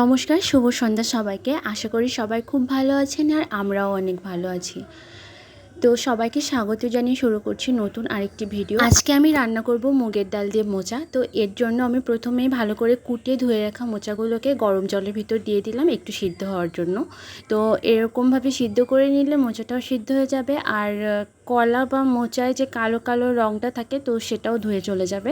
নমস্কার, শুভ সন্ধ্যা সবাইকে। আশা করি সবাই খুব ভালো আছেন আর আমরাও অনেক ভালো আছি। তো সবাইকে স্বাগত জানিয়ে শুরু করছি নতুন আরেকটি ভিডিও। আজকে আমি রান্না করব মুগের ডাল দিয়ে মোচা। তো এর জন্য আমি প্রথমেই ভালো করে কুটে ধুয়ে রাখা মোচাগুলোকে গরম জলের ভিতর দিয়ে দিলাম একটু সিদ্ধ হওয়ার জন্য। তো এরকমভাবে সিদ্ধ করে নিলে মোচাটাও সিদ্ধ হয়ে যাবে আর কলা বা মোচায় যে কালো কালো রঙটা থাকে তো সেটাও ধুয়ে চলে যাবে।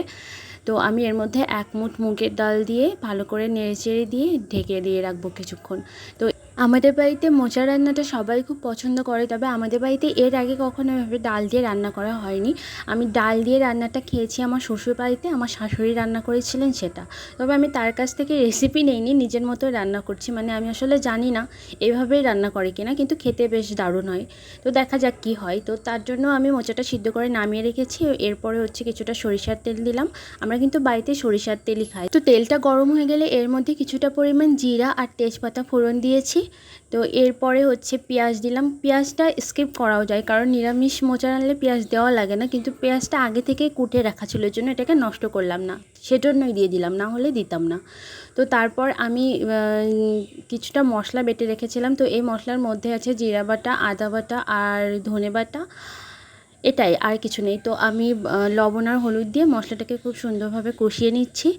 তো আমি এর মধ্যে এক মুঠ মুগের ডাল দিয়ে ভালো করে নেড়ে চেড়ে দিয়ে ঢেকে দিয়ে রাখব কিছুক্ষণ। তো আমাদের বাড়িতে মোচা রান্নাটা সবাই খুব পছন্দ করে, তবে আমাদের বাড়িতে এর আগে কখনো এভাবে ডাল দিয়ে রান্না করা হয়নি। আমি ডাল দিয়ে রান্নাটা খেয়েছি আমার শ্বশুর বাড়িতে, আমার শাশুড়ি রান্না করেছিলেন সেটা। তবে আমি তার কাছ থেকে রেসিপি নেইনি, নিজের মতো রান্না করছি মানে আমি আসলে জানি না এভাবেই রান্না করে কিনা, কিন্তু খেতে বেশ দারুণ হয়। তো দেখা যাক কি হয়। তো তার জন্য আমি মোচাটা সিদ্ধ করে নামিয়ে রেখেছি, এরপরে হচ্ছে কিছুটা সরিষার তেল দিলাম। আমরা কিন্তু বাড়িতে সরিষার তেলই খাই। তো তেলটা গরম হয়ে গেলে এর মধ্যে কিছুটা পরিমাণ জিরা আর তেজপাতা ফোড়ন দিয়েছি। তো এরপরে হচ্ছে পেঁয়াজ দিলাম। পেঁয়াজটা স্কিপ করাও যায়, কারণ নিরামিষ মোচা রান্নলে পেঁয়াজ দেওয়া লাগে না, কিন্তু পেঁয়াজটা আগে থেকে কুটে রাখা ছিল জন্য এটাকে নষ্ট করলাম না। সেজন্যই দিয়ে দিলাম, না হলে দিতাম না। তো তারপর আমি কিছুটা মশলা বেটে রেখেছিলাম। তো এই মশলার মধ্যে আছে জিরা বাটা, আদা বাটা আর ধনে বাটা। এটাই, আর কিছু নেই। তো আমি লবণ আর হলুদ দিয়ে মশলাটাকে খুব সুন্দরভাবে কষিয়ে নিচ্ছি।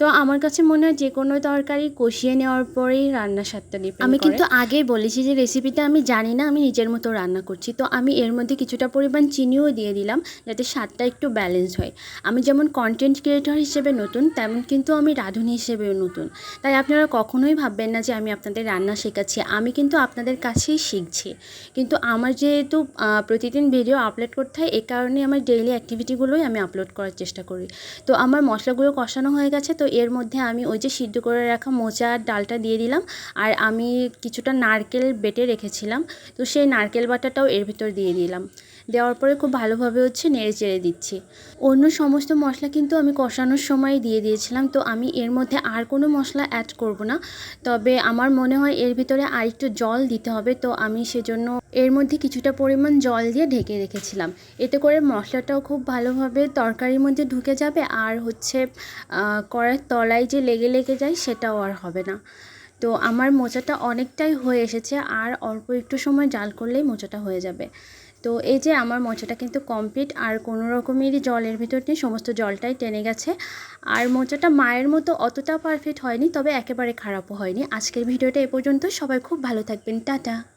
তো আমার কাছে মনে হয় যে কোনো তরকারি কষিয়ে নেওয়ার পরেই রান্নার স্বাদটা ডিপেন্ড আমি কিন্তু আগেই বলেছি যে রেসিপিটা আমি জানি না আমি নিজের মতো রান্না করছি। তো আমি এর মধ্যে কিছুটা পরিমাণ চিনিও দিয়ে দিলাম যাতে স্বাদটা একটু ব্যালেন্স হয়। আমি যেমন কন্টেন্ট ক্রিয়েটর হিসেবে নতুন তেমন কিন্তু আমি রাঁধুনি হিসেবেও নতুন। তাই আপনারা কখনোই ভাববেন না যে আমি আপনাদের রান্না শেখাচ্ছি আমি কিন্তু আপনাদের কাছেই শিখছি। কিন্তু আমার যেহেতু প্রতিদিন ভিডিও আপলোড করতে হয় এ কারণে আমার ডেইলি অ্যাক্টিভিটিগুলোই আমি আপলোড করার চেষ্টা করি। তো আমার মশলাগুলো কষানো হয়ে গেছে তো এর মধ্যে আমি ওই যে সিদ্ধ করে রাখা মোচা আর ডালটা দিয়ে দিলাম আর আমি কিছুটা নারকেল বেটে রেখেছিলাম। তো সেই নারকেল বাটাটাও এর ভিতর দিয়ে দিলাম। দেওয়ার পরে খুব ভালোভাবে হচ্ছে নেড়ে চেড়ে দিচ্ছি। অন্য সমস্ত মশলা কিন্তু আমি কষানোর সময় দিয়ে দিয়েছিলাম, তো আমি এর মধ্যে আর কোনো মশলা অ্যাড করব না। তবে আমার মনে হয় এর ভিতরে আর একটু জল দিতে হবে, তো আমি সেজন্য এর মধ্যে কিছুটা পরিমাণ জল দিয়ে ঢেকে রেখেছিলাম। এতে করে মশলাটাও খুব ভালোভাবে তরকারির মধ্যে ঢুকে যাবে, আর হচ্ছে কড়ার তলায় যে লেগে লেগে যায় সেটাও আর হবে না। তো আমার মোচাটা অনেকটাই হয়ে এসেছে আর অল্প একটু সময় জাল করলেই মোচাটা হয়ে যাবে। তো এই যে আমার মোচাটা কিন্তু কমপ্লিট আর কোনো রকমেরই জলের ভিতর নিয়ে সমস্ত জলটাই টেনে গেছে। আর মোচাটা মায়ের মতো অতটা পারফেক্ট হয়নি, তবে একেবারে খারাপও হয়নি। আজকের ভিডিওটা এ পর্যন্ত। সবাই খুব ভালো থাকবেন। টাটা।